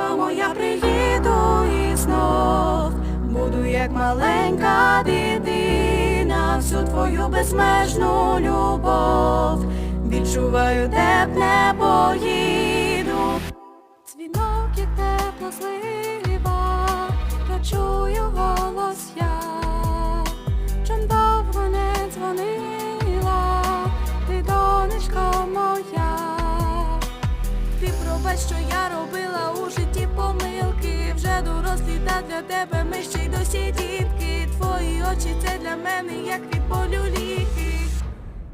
Мамо, я приїду і знов буду як маленька дитина, всю твою безмежну любов. Відчуваю, де б поїду. Дзвінок, як тепла злива, та чую голос я, чим довго не дзвонила, ти донечко моя. Ти пробач, що я робила для тебе ми ще й досі дітки. Твої очі це для мене, як від болю ліки.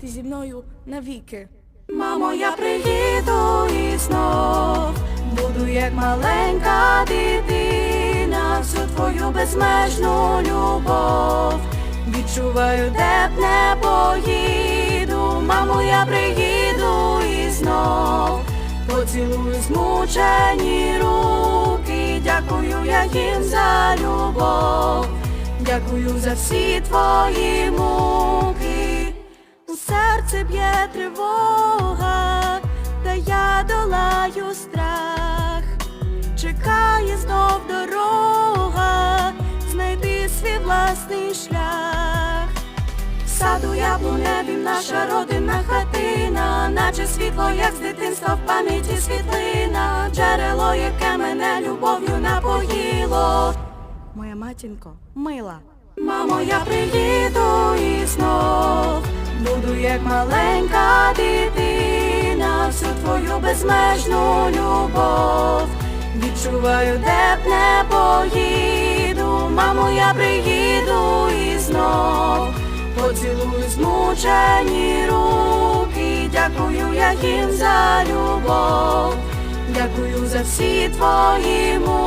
Ти зі мною навіки. Мамо, я приїду і знов буду як маленька дитина, всю твою безмежну любов. Відчуваю, де б не поїду, мамо, я приїду і знов поцілую змучені їм за любов, дякую за всі твої муки. У серці б'є тривога, та я долаю страх, чекає знов дорога, знайди свій власний шлях. В Саду яблуневім наша родинна хатина, наче світло, як з дитинства в пам'яті світлина, джерело, яке мене любов'ю матінко мила. Мамо, я приїду і знов буду як маленька дитина, всю твою безмежну любов. Відчуваю, де б не поїду, мамо, я приїду і знов поцілую змучені руки, дякую я їм за любов, дякую за всі твої муки.